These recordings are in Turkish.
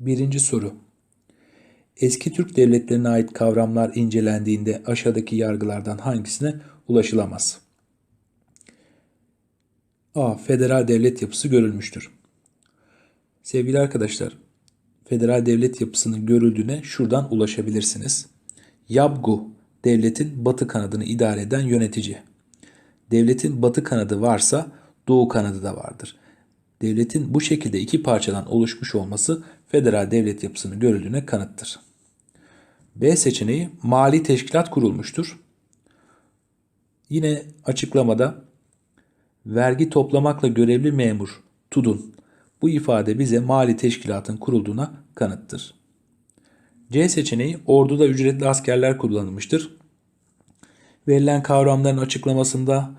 Birinci soru. Eski Türk devletlerine ait kavramlar incelendiğinde aşağıdaki yargılardan hangisine ulaşılamaz? A. Federal devlet yapısı görülmüştür. Sevgili arkadaşlar, federal devlet yapısının görüldüğüne şuradan ulaşabilirsiniz. Yabgu, devletin batı kanadını idare eden yönetici. Devletin batı kanadı varsa doğu kanadı da vardır. Devletin bu şekilde iki parçadan oluşmuş olması federal devlet yapısının görüldüğüne kanıttır. B seçeneği mali teşkilat kurulmuştur. Yine açıklamada vergi toplamakla görevli memur TUD'un bu ifade bize mali teşkilatın kurulduğuna kanıttır. C seçeneği orduda ücretli askerler kullanılmıştır. Verilen kavramların açıklamasında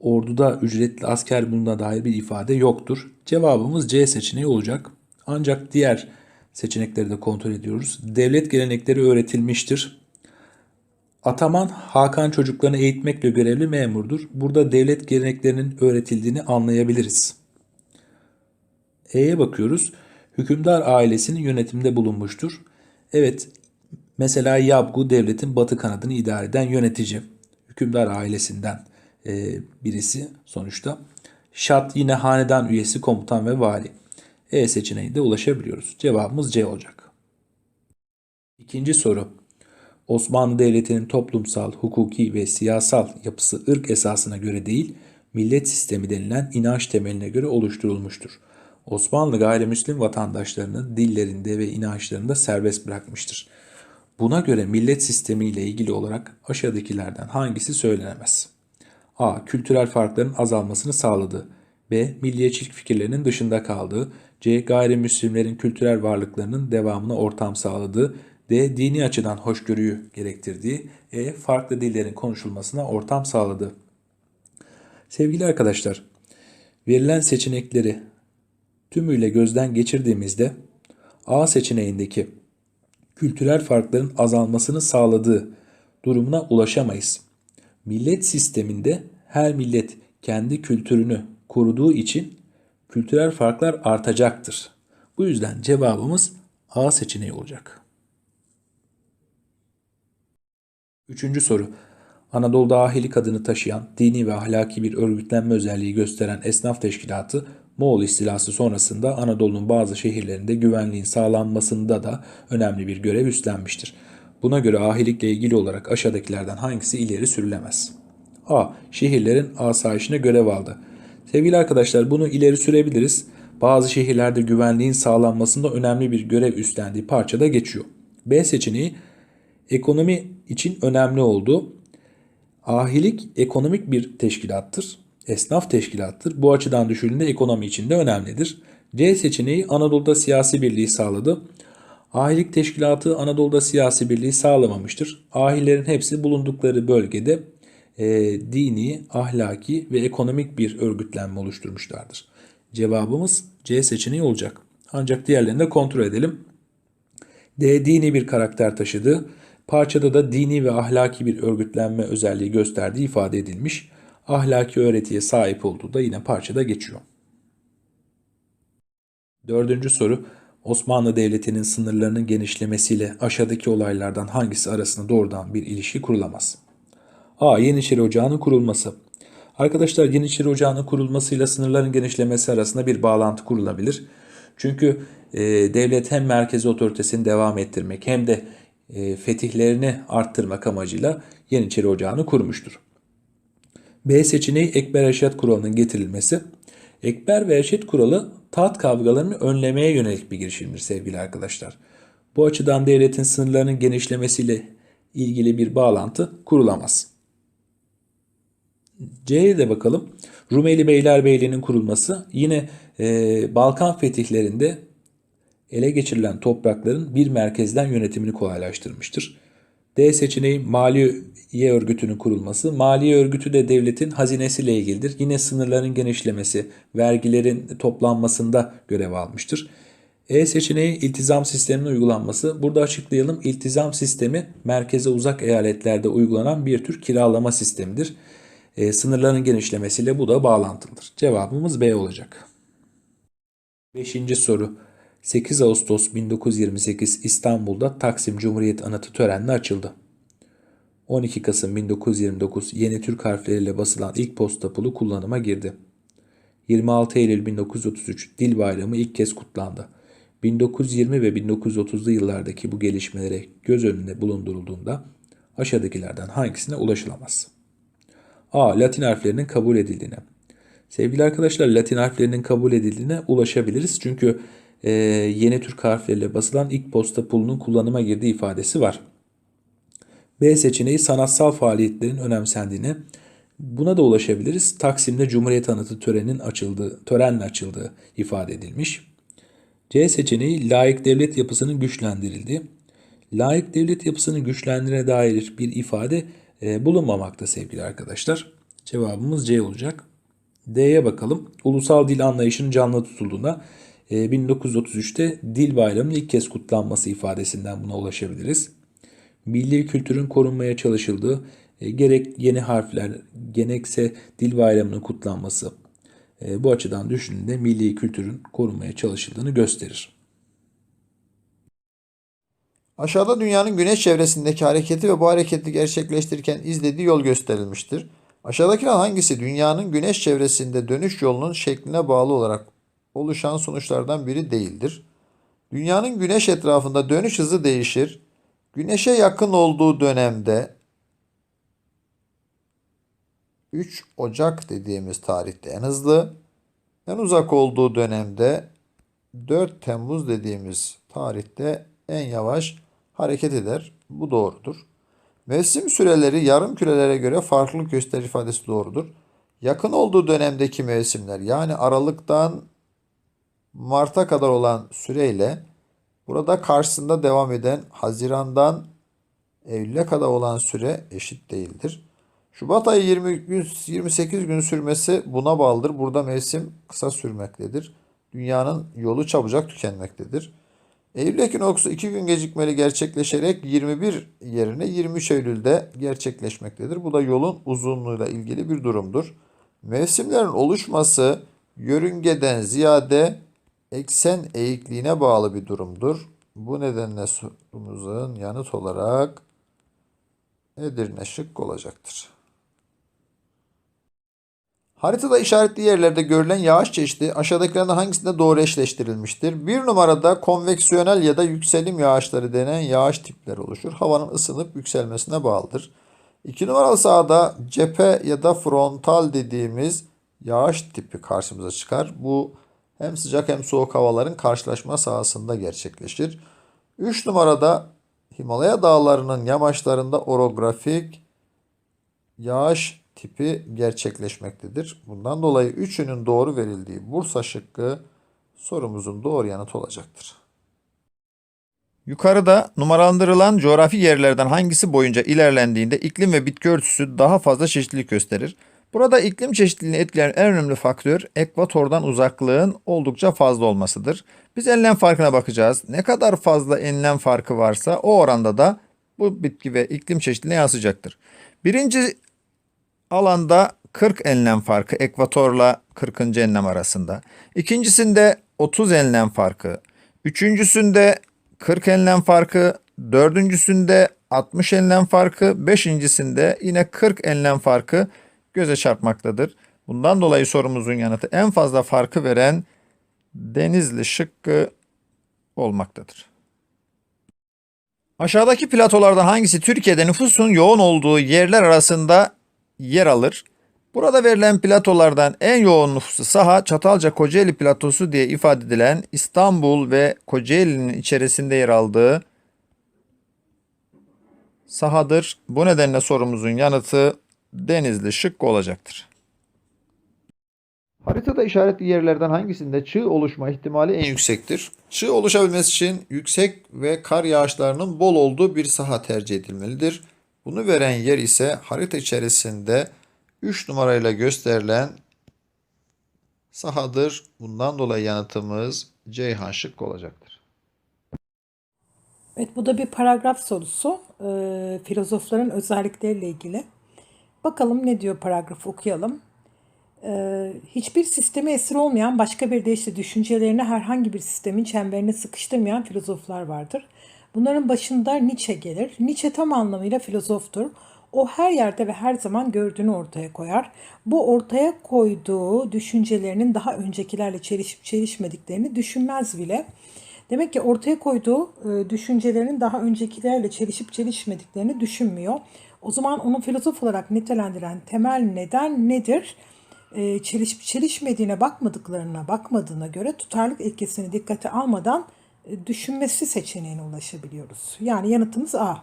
orduda ücretli asker bulunduğuna dair bir ifade yoktur. Cevabımız C seçeneği olacak. Ancak diğer seçenekleri de kontrol ediyoruz. Devlet gelenekleri öğretilmiştir. Ataman Hakan çocuklarını eğitmekle görevli memurdur. Burada devlet geleneklerinin öğretildiğini anlayabiliriz. E'ye bakıyoruz. Hükümdar ailesinin yönetimde bulunmuştur. Evet, mesela Yabgu devletin batı kanadını idare eden yönetici. Hükümdar ailesinden e, birisi sonuçta. Şat yine hanedan üyesi, komutan ve vali. E seçeneğinde ulaşabiliyoruz. Cevabımız C olacak. İkinci soru. Osmanlı Devleti'nin toplumsal, hukuki ve siyasal yapısı ırk esasına göre değil, millet sistemi denilen inanç temeline göre oluşturulmuştur. Osmanlı gayrimüslim vatandaşlarını dillerinde ve inançlarında serbest bırakmıştır. Buna göre millet sistemi ile ilgili olarak aşağıdakilerden hangisi söylenemez? A. Kültürel farkların azalmasını sağladı. B. Milliyetçilik fikirlerinin dışında kaldığı. C. Gayrimüslimlerin kültürel varlıklarının devamına ortam sağladığı. D. Dini açıdan hoşgörüyü gerektirdiği. E. Farklı dillerin konuşulmasına ortam sağladı. Sevgili arkadaşlar, verilen seçenekleri tümüyle gözden geçirdiğimizde A seçeneğindeki kültürel farkların azalmasını sağladığı durumuna ulaşamayız. Millet sisteminde her millet kendi kültürünü koruduğu için kültürel farklar artacaktır. Bu yüzden cevabımız A seçeneği olacak. Üçüncü soru. Anadolu'da ahilik adını taşıyan dini ve ahlaki bir örgütlenme özelliği gösteren esnaf teşkilatı Moğol istilası sonrasında Anadolu'nun bazı şehirlerinde güvenliğin sağlanmasında da önemli bir görev üstlenmiştir. Buna göre ahilikle ilgili olarak aşağıdakilerden hangisi ileri sürülemez? A. Şehirlerin asayişine görev aldı. Sevgili arkadaşlar bunu ileri sürebiliriz. Bazı şehirlerde güvenliğin sağlanmasında önemli bir görev üstlendiği parçada geçiyor. B seçeneği ekonomi için önemli oldu. Ahilik ekonomik bir teşkilattır. Esnaf teşkilattır. Bu açıdan düşünüldüğünde ekonomi için de önemlidir. C seçeneği Anadolu'da siyasi birliği sağladı. Ahilik teşkilatı Anadolu'da siyasi birliği sağlamamıştır. Ahillerin hepsi bulundukları bölgede e, dini, ahlaki ve ekonomik bir örgütlenme oluşturmuşlardır. Cevabımız C seçeneği olacak. Ancak diğerlerini de kontrol edelim. D dini bir karakter taşıdı. Parçada da dini ve ahlaki bir örgütlenme özelliği gösterdiği ifade edilmiş. Ahlaki öğretiye sahip olduğu da yine parçada geçiyor. Dördüncü soru. Osmanlı Devleti'nin sınırlarının genişlemesiyle aşağıdaki olaylardan hangisi arasında doğrudan bir ilişki kurulamaz? A. Yeniçeri Ocağı'nın kurulması. Arkadaşlar Yeniçeri Ocağı'nın kurulmasıyla sınırların genişlemesi arasında bir bağlantı kurulabilir. Çünkü e, devlet hem merkezi otoritesini devam ettirmek hem de e, fetihlerini arttırmak amacıyla Yeniçeri Ocağı'nı kurmuştur. B seçeneği Ekber Eşyat Kuralı'nın getirilmesi. Ekber ve Eşyat Kuralı taht kavgalarını önlemeye yönelik bir girişimdir sevgili arkadaşlar. Bu açıdan devletin sınırlarının genişlemesiyle ilgili bir bağlantı kurulamaz. C'ye de bakalım. Rumeli Beylerbeyliği'nin kurulması yine e, Balkan fetihlerinde ele geçirilen toprakların bir merkezden yönetimini kolaylaştırmıştır. D seçeneği maliye örgütünün kurulması. Maliye örgütü de devletin hazinesiyle ilgilidir. Yine sınırların genişlemesi, vergilerin toplanmasında görev almıştır. E seçeneği iltizam sisteminin uygulanması. Burada açıklayalım. İltizam sistemi merkeze uzak eyaletlerde uygulanan bir tür kiralama sistemidir. E, sınırların genişlemesiyle bu da bağlantılıdır. Cevabımız B olacak. Beşinci soru. 8 Ağustos 1928 İstanbul'da Taksim Cumhuriyet Anıtı törenle açıldı. 12 Kasım 1929 yeni Türk harfleriyle basılan ilk posta pulu kullanıma girdi. 26 Eylül 1933 Dil Bayramı ilk kez kutlandı. 1920 ve 1930'lu yıllardaki bu gelişmelere göz önünde bulundurulduğunda aşağıdakilerden hangisine ulaşılamaz? A. Latin harflerinin kabul edildiğine. Sevgili arkadaşlar Latin harflerinin kabul edildiğine ulaşabiliriz. Çünkü e, yeni Türk harfleriyle basılan ilk posta pulunun kullanıma girdiği ifadesi var. B seçeneği sanatsal faaliyetlerin önemsendiğine. Buna da ulaşabiliriz. Taksim'de Cumhuriyet Anıtı töreninin açıldığı, törenle açıldığı ifade edilmiş. C seçeneği layık devlet yapısının güçlendirildiği. Layık devlet yapısının güçlendirine dair bir ifade e, bulunmamakta sevgili arkadaşlar. Cevabımız C olacak. D'ye bakalım. Ulusal dil anlayışının canlı tutulduğuna 1933'te Dil Bayramı'nın ilk kez kutlanması ifadesinden buna ulaşabiliriz. Milli kültürün korunmaya çalışıldığı e, gerek yeni harfler gerekse Dil Bayramı'nın kutlanması e, bu açıdan düşündüğünde milli kültürün korunmaya çalışıldığını gösterir. Aşağıda dünyanın güneş çevresindeki hareketi ve bu hareketi gerçekleştirirken izlediği yol gösterilmiştir. Aşağıdakilerden hangisi dünyanın güneş çevresinde dönüş yolunun şekline bağlı olarak oluşan sonuçlardan biri değildir? Dünyanın güneş etrafında dönüş hızı değişir. Güneşe yakın olduğu dönemde 3 Ocak dediğimiz tarihte en hızlı, en uzak olduğu dönemde 4 Temmuz dediğimiz tarihte en yavaş hareket eder. Bu doğrudur. Mevsim süreleri yarım kürelere göre farklılık gösterir ifadesi doğrudur. Yakın olduğu dönemdeki mevsimler yani Aralık'tan Mart'a kadar olan süreyle burada karşısında devam eden Haziran'dan Eylül'e kadar olan süre eşit değildir. Şubat ayı 20 gün, 28 gün sürmesi buna bağlıdır. Burada mevsim kısa sürmektedir. Dünyanın yolu çabucak tükenmektedir. Eylül ekinoksi 2 gün gecikmeli gerçekleşerek 21 yerine 23 Eylül'de gerçekleşmektedir. Bu da yolun uzunluğuyla ilgili bir durumdur. Mevsimlerin oluşması yörüngeden ziyade eksen eğikliğine bağlı bir durumdur. Bu nedenle sorumuzun yanıt olarak Edirne şık olacaktır. Haritada işaretli yerlerde görülen yağış çeşidi aşağıdakilerden hangisinde doğru eşleştirilmiştir? Bir numarada konveksiyonel ya da yükselim yağışları denen yağış tipleri oluşur. Havanın ısınıp yükselmesine bağlıdır. İki numaralı sahada cephe ya da frontal dediğimiz yağış tipi karşımıza çıkar. Bu hem sıcak hem soğuk havaların karşılaşma sahasında gerçekleşir. 3 numarada Himalaya dağlarının yamaçlarında orografik yağış tipi gerçekleşmektedir. Bundan dolayı üçünün doğru verildiği Bursa şıkkı sorumuzun doğru yanıtı olacaktır. Yukarıda numaralandırılan coğrafi yerlerden hangisi boyunca ilerlendiğinde iklim ve bitki örtüsü daha fazla çeşitlilik gösterir? Burada iklim çeşitliliğini etkileyen en önemli faktör ekvatordan uzaklığın oldukça fazla olmasıdır. Biz enlem farkına bakacağız. Ne kadar fazla enlem farkı varsa o oranda da bu bitki ve iklim çeşitliliğine yansıyacaktır. Birinci alanda 40 enlem farkı ekvatorla 40. enlem arasında. İkincisinde 30 enlem farkı. Üçüncüsünde 40 enlem farkı. Dördüncüsünde 60 enlem farkı. Beşincisinde yine 40 enlem farkı göze çarpmaktadır. Bundan dolayı sorumuzun yanıtı en fazla farkı veren Denizli şıkkı olmaktadır. Aşağıdaki platolardan hangisi Türkiye'de nüfusun yoğun olduğu yerler arasında yer alır? Burada verilen platolardan en yoğun nüfusu saha Çatalca Kocaeli platosu diye ifade edilen İstanbul ve Kocaeli'nin içerisinde yer aldığı sahadır. Bu nedenle sorumuzun yanıtı Denizli şıkkı olacaktır. Haritada işaretli yerlerden hangisinde çığ oluşma ihtimali en yüksektir? Çığ oluşabilmesi için yüksek ve kar yağışlarının bol olduğu bir saha tercih edilmelidir. Bunu veren yer ise harita içerisinde 3 numarayla gösterilen sahadır. Bundan dolayı yanıtımız Ceyhan şıkkı olacaktır. Evet bu da bir paragraf sorusu. Ee, filozofların özellikleriyle ilgili. Bakalım ne diyor paragraf okuyalım. Ee, hiçbir sisteme esir olmayan başka bir deyişle düşüncelerini herhangi bir sistemin çemberine sıkıştırmayan filozoflar vardır. Bunların başında Nietzsche gelir. Nietzsche tam anlamıyla filozoftur. O her yerde ve her zaman gördüğünü ortaya koyar. Bu ortaya koyduğu düşüncelerinin daha öncekilerle çelişip çelişmediklerini düşünmez bile. Demek ki ortaya koyduğu e, düşüncelerinin daha öncekilerle çelişip çelişmediklerini düşünmüyor. O zaman onu filozof olarak nitelendiren temel neden nedir? E, çelişip çelişmediğine bakmadıklarına bakmadığına göre tutarlılık ilkesini dikkate almadan e, düşünmesi seçeneğine ulaşabiliyoruz. Yani yanıtımız A.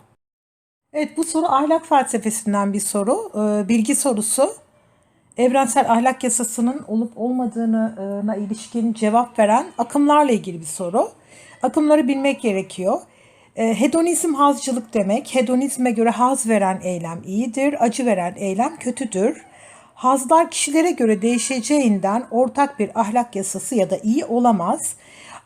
Evet bu soru ahlak felsefesinden bir soru. E, bilgi sorusu. Evrensel ahlak yasasının olup olmadığına ilişkin cevap veren akımlarla ilgili bir soru. Akımları bilmek gerekiyor. E, hedonizm hazcılık demek. Hedonizme göre haz veren eylem iyidir, acı veren eylem kötüdür. Hazlar kişilere göre değişeceğinden ortak bir ahlak yasası ya da iyi olamaz.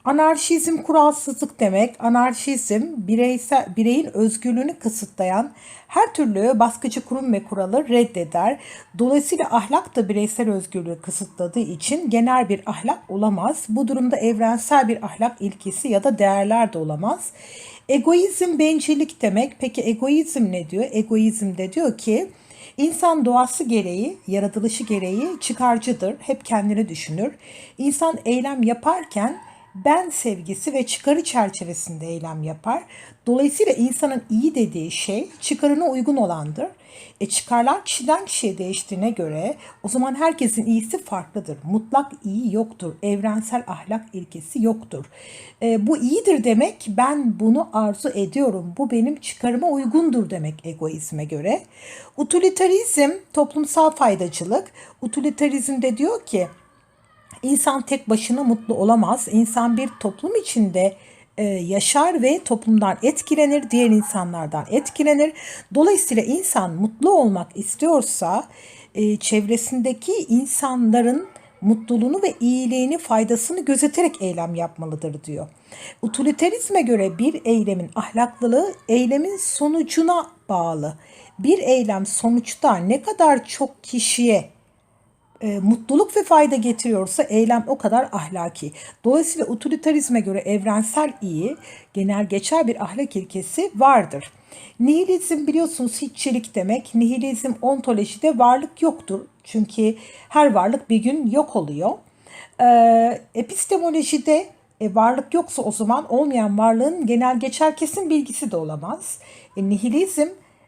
Anarşizm kuralsızlık demek. Anarşizm bireysel, bireyin özgürlüğünü kısıtlayan her türlü baskıcı kurum ve kuralı reddeder. Dolayısıyla ahlak da bireysel özgürlüğü kısıtladığı için genel bir ahlak olamaz. Bu durumda evrensel bir ahlak ilkesi ya da değerler de olamaz. Egoizm bencillik demek. Peki egoizm ne diyor? Egoizm de diyor ki İnsan doğası gereği, yaratılışı gereği çıkarcıdır. Hep kendini düşünür. İnsan eylem yaparken ben sevgisi ve çıkarı çerçevesinde eylem yapar. Dolayısıyla insanın iyi dediği şey çıkarına uygun olandır. E çıkarlar kişiden kişiye değiştiğine göre o zaman herkesin iyisi farklıdır. Mutlak iyi yoktur. Evrensel ahlak ilkesi yoktur. E, bu iyidir demek ben bunu arzu ediyorum. Bu benim çıkarıma uygundur demek egoizme göre. Utilitarizm toplumsal faydacılık. Utilitarizmde diyor ki İnsan tek başına mutlu olamaz. İnsan bir toplum içinde e, yaşar ve toplumdan etkilenir, diğer insanlardan etkilenir. Dolayısıyla insan mutlu olmak istiyorsa e, çevresindeki insanların mutluluğunu ve iyiliğini, faydasını gözeterek eylem yapmalıdır diyor. Utilitarizme göre bir eylemin ahlaklılığı eylemin sonucuna bağlı. Bir eylem sonuçta ne kadar çok kişiye e, mutluluk ve fayda getiriyorsa eylem o kadar ahlaki. Dolayısıyla utilitarizme göre evrensel iyi, genel geçer bir ahlak ilkesi vardır. Nihilizm biliyorsunuz hiççilik demek. Nihilizm ontolojide varlık yoktur. Çünkü her varlık bir gün yok oluyor. Ee, epistemolojide e, varlık yoksa o zaman olmayan varlığın genel geçer kesin bilgisi de olamaz. E, nihilizm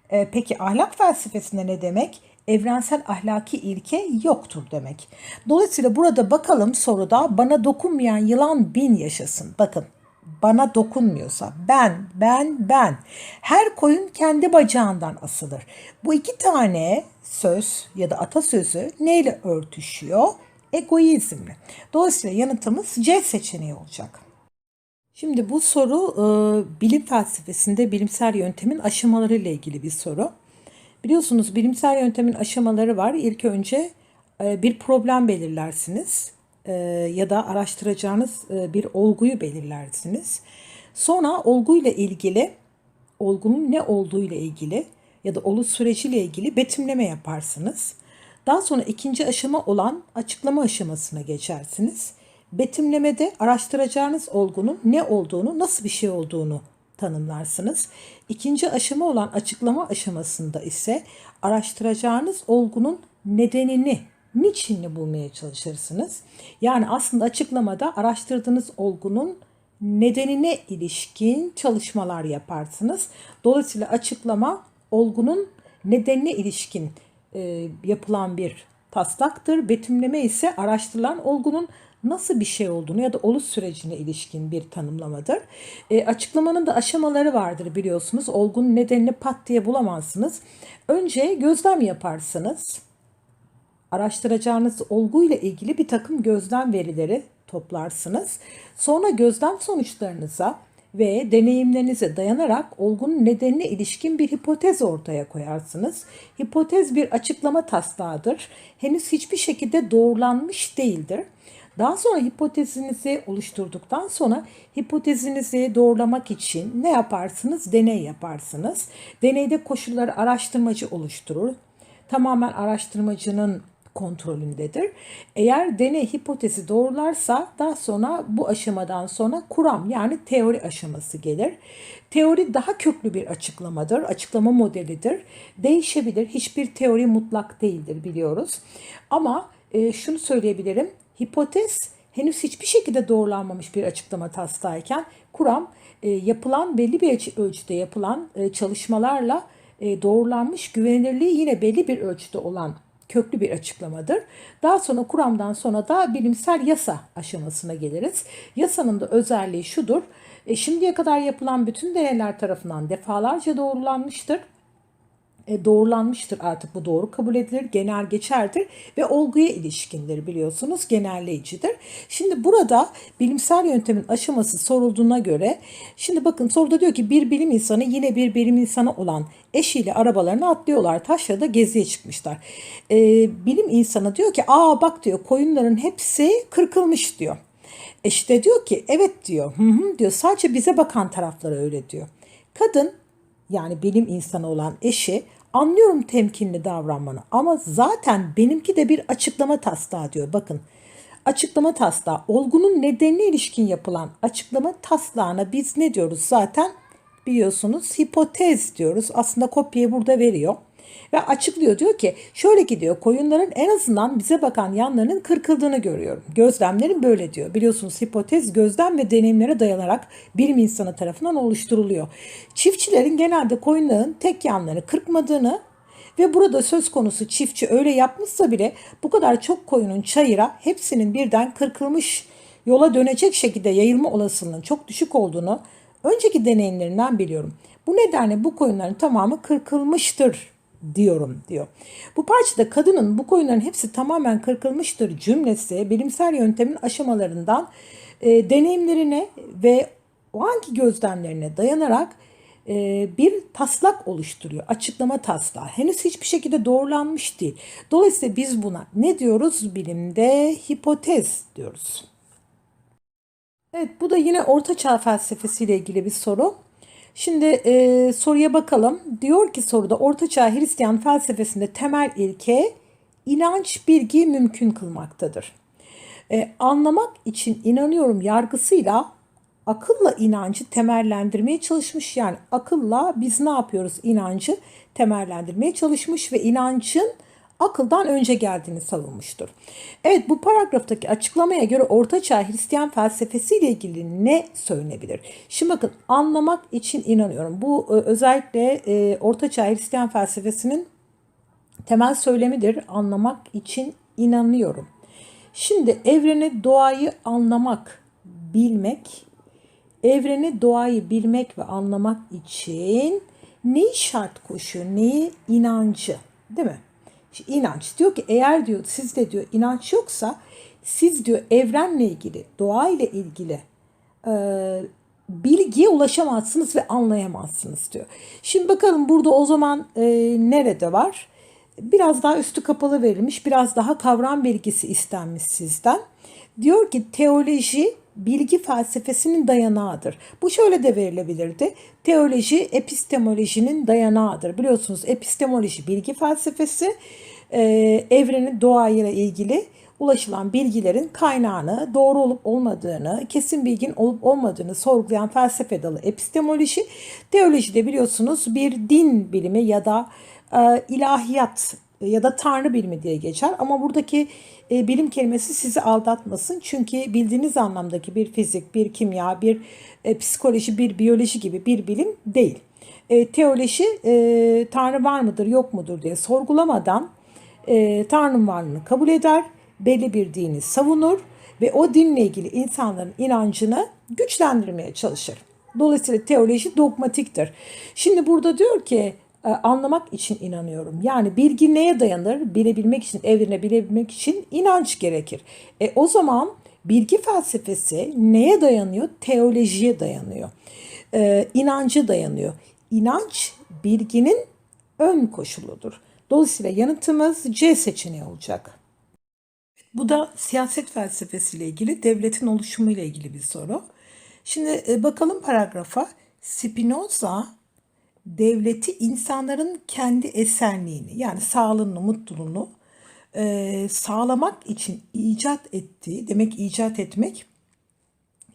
e, peki ahlak felsefesinde ne demek? Evrensel ahlaki ilke yoktur demek. Dolayısıyla burada bakalım soruda bana dokunmayan yılan bin yaşasın. Bakın bana dokunmuyorsa ben, ben, ben. Her koyun kendi bacağından asılır. Bu iki tane söz ya da atasözü neyle örtüşüyor? Egoizmle. Dolayısıyla yanıtımız C seçeneği olacak. Şimdi bu soru e, bilim felsefesinde bilimsel yöntemin aşamaları ile ilgili bir soru. Biliyorsunuz bilimsel yöntemin aşamaları var. İlk önce e, bir problem belirlersiniz e, ya da araştıracağınız e, bir olguyu belirlersiniz. Sonra olguyla ilgili, olgunun ne olduğu ile ilgili ya da oluş süreciyle ilgili betimleme yaparsınız. Daha sonra ikinci aşama olan açıklama aşamasına geçersiniz. Betimlemede araştıracağınız olgunun ne olduğunu, nasıl bir şey olduğunu tanımlarsınız. İkinci aşama olan açıklama aşamasında ise araştıracağınız olgunun nedenini, niçinini bulmaya çalışırsınız. Yani aslında açıklamada araştırdığınız olgunun nedenine ilişkin çalışmalar yaparsınız. Dolayısıyla açıklama olgunun nedenine ilişkin e, yapılan bir taslaktır. Betimleme ise araştırılan olgunun nasıl bir şey olduğunu ya da oluş sürecine ilişkin bir tanımlamadır. E, açıklamanın da aşamaları vardır biliyorsunuz. Olgunun nedenini pat diye bulamazsınız. Önce gözlem yaparsınız. Araştıracağınız olguyla ilgili bir takım gözlem verileri toplarsınız. Sonra gözlem sonuçlarınıza ve deneyimlerinize dayanarak olgunun nedenine ilişkin bir hipotez ortaya koyarsınız. Hipotez bir açıklama taslağıdır. Henüz hiçbir şekilde doğrulanmış değildir. Daha sonra hipotezinizi oluşturduktan sonra hipotezinizi doğrulamak için ne yaparsınız? Deney yaparsınız. Deneyde koşulları araştırmacı oluşturur. Tamamen araştırmacının kontrolündedir. Eğer deney hipotezi doğrularsa daha sonra bu aşamadan sonra kuram yani teori aşaması gelir. Teori daha köklü bir açıklamadır, açıklama modelidir. Değişebilir, hiçbir teori mutlak değildir biliyoruz. Ama e, şunu söyleyebilirim, hipotez henüz hiçbir şekilde doğrulanmamış bir açıklama taslağıyken kuram e, yapılan belli bir ölçü- ölçüde yapılan e, çalışmalarla e, doğrulanmış güvenilirliği yine belli bir ölçüde olan köklü bir açıklamadır. Daha sonra kuramdan sonra da bilimsel yasa aşamasına geliriz. Yasanın da özelliği şudur. E, şimdiye kadar yapılan bütün deneyler tarafından defalarca doğrulanmıştır doğrulanmıştır artık bu doğru kabul edilir, genel geçerdir ve olguya ilişkindir biliyorsunuz genelleyicidir. Şimdi burada bilimsel yöntemin aşaması sorulduğuna göre şimdi bakın soruda diyor ki bir bilim insanı yine bir bilim insanı olan eşiyle arabalarını atlıyorlar taşrada geziye çıkmışlar. E, bilim insanı diyor ki aa bak diyor koyunların hepsi kırkılmış diyor. İşte diyor ki evet diyor. Hı hı diyor. Sadece bize bakan tarafları öyle diyor. Kadın yani bilim insanı olan eşi anlıyorum temkinli davranmanı ama zaten benimki de bir açıklama taslağı diyor. Bakın açıklama taslağı olgunun nedenine ilişkin yapılan açıklama taslağına biz ne diyoruz zaten biliyorsunuz hipotez diyoruz. Aslında kopyayı burada veriyor. Ve açıklıyor diyor ki şöyle ki diyor koyunların en azından bize bakan yanlarının kırkıldığını görüyorum. Gözlemlerim böyle diyor. Biliyorsunuz hipotez gözlem ve deneyimlere dayanarak bilim insanı tarafından oluşturuluyor. Çiftçilerin genelde koyunların tek yanlarını kırpmadığını ve burada söz konusu çiftçi öyle yapmışsa bile bu kadar çok koyunun çayıra hepsinin birden kırkılmış yola dönecek şekilde yayılma olasılığının çok düşük olduğunu önceki deneyimlerinden biliyorum. Bu nedenle bu koyunların tamamı kırkılmıştır diyorum diyor. Bu parçada kadının bu koyunların hepsi tamamen kırkılmıştır cümlesi bilimsel yöntemin aşamalarından e, deneyimlerine ve o anki gözlemlerine dayanarak e, bir taslak oluşturuyor. Açıklama taslağı. Henüz hiçbir şekilde doğrulanmış değil. Dolayısıyla biz buna ne diyoruz bilimde? Hipotez diyoruz. Evet bu da yine Orta Çağ felsefesiyle ilgili bir soru. Şimdi e, soruya bakalım. Diyor ki soruda Orta Çağ Hristiyan felsefesinde temel ilke inanç bilgi mümkün kılmaktadır. E, anlamak için inanıyorum yargısıyla akılla inancı temellendirmeye çalışmış. Yani akılla biz ne yapıyoruz inancı temellendirmeye çalışmış ve inancın akıldan önce geldiğini savunmuştur. Evet bu paragraftaki açıklamaya göre Ortaçağ Hristiyan felsefesi ile ilgili ne söylenebilir? Şimdi bakın anlamak için inanıyorum. Bu e, özellikle e, Ortaçağ Hristiyan felsefesinin temel söylemidir. Anlamak için inanıyorum. Şimdi evreni, doğayı anlamak, bilmek, evreni, doğayı bilmek ve anlamak için neyi şart koşuyor? Neyi? inancı. Değil mi? İnanç diyor ki eğer diyor sizde diyor inanç yoksa siz diyor evrenle ilgili, doğayla ilgili e, bilgiye ulaşamazsınız ve anlayamazsınız diyor. Şimdi bakalım burada o zaman e, nerede var? Biraz daha üstü kapalı verilmiş, biraz daha kavram bilgisi istenmiş sizden. Diyor ki teoloji bilgi felsefesinin dayanağıdır. Bu şöyle de verilebilirdi. Teoloji epistemolojinin dayanağıdır. Biliyorsunuz epistemoloji bilgi felsefesi e, evrenin doğayla ilgili ulaşılan bilgilerin kaynağını, doğru olup olmadığını, kesin bilgin olup olmadığını sorgulayan felsefe dalı epistemoloji. Teoloji de biliyorsunuz bir din bilimi ya da e, ilahiyat ya da tanrı bilimi diye geçer. Ama buradaki e, bilim kelimesi sizi aldatmasın. Çünkü bildiğiniz anlamdaki bir fizik, bir kimya, bir e, psikoloji, bir biyoloji gibi bir bilim değil. E, teoloji e, tanrı var mıdır yok mudur diye sorgulamadan e, tanrının varlığını kabul eder, belli bir dini savunur ve o dinle ilgili insanların inancını güçlendirmeye çalışır. Dolayısıyla teoloji dogmatiktir. Şimdi burada diyor ki anlamak için inanıyorum. Yani bilgi neye dayanır? Bilebilmek için, evrene bilebilmek için inanç gerekir. E, o zaman bilgi felsefesi neye dayanıyor? Teolojiye dayanıyor. E, inancı dayanıyor. İnanç bilginin ön koşuludur. Dolayısıyla yanıtımız C seçeneği olacak. Bu da siyaset felsefesiyle ilgili, devletin oluşumu ile ilgili bir soru. Şimdi e, bakalım paragrafa. Spinoza devleti insanların kendi esenliğini yani sağlığını, mutluluğunu e, sağlamak için icat ettiği, demek icat etmek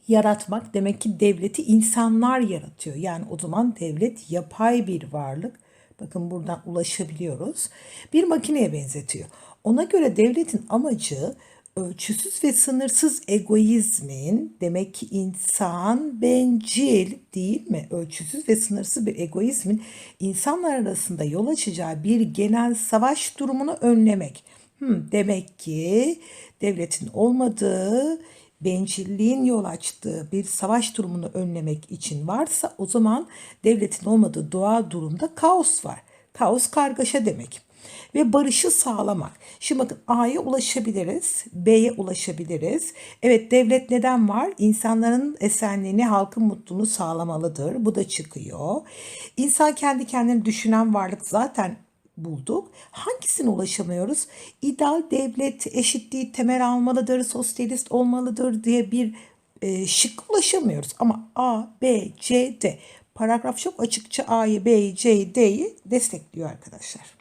yaratmak demek ki devleti insanlar yaratıyor. Yani o zaman devlet yapay bir varlık. Bakın buradan ulaşabiliyoruz. Bir makineye benzetiyor. Ona göre devletin amacı ölçüsüz ve sınırsız egoizmin demek ki insan bencil değil mi? Ölçüsüz ve sınırsız bir egoizmin insanlar arasında yol açacağı bir genel savaş durumunu önlemek. Hmm, demek ki devletin olmadığı bencilliğin yol açtığı bir savaş durumunu önlemek için varsa o zaman devletin olmadığı doğa durumda kaos var. Kaos kargaşa demek. Ve barışı sağlamak. Şimdi bakın A'ya ulaşabiliriz, B'ye ulaşabiliriz. Evet devlet neden var? İnsanların esenliğini, halkın mutluluğunu sağlamalıdır. Bu da çıkıyor. İnsan kendi kendini düşünen varlık zaten bulduk. Hangisine ulaşamıyoruz? İdeal devlet eşitliği temel almalıdır, sosyalist olmalıdır diye bir e, şık ulaşamıyoruz. Ama A, B, C, D. Paragraf çok açıkça A'yı, B'yi, C'yi, D'yi destekliyor arkadaşlar.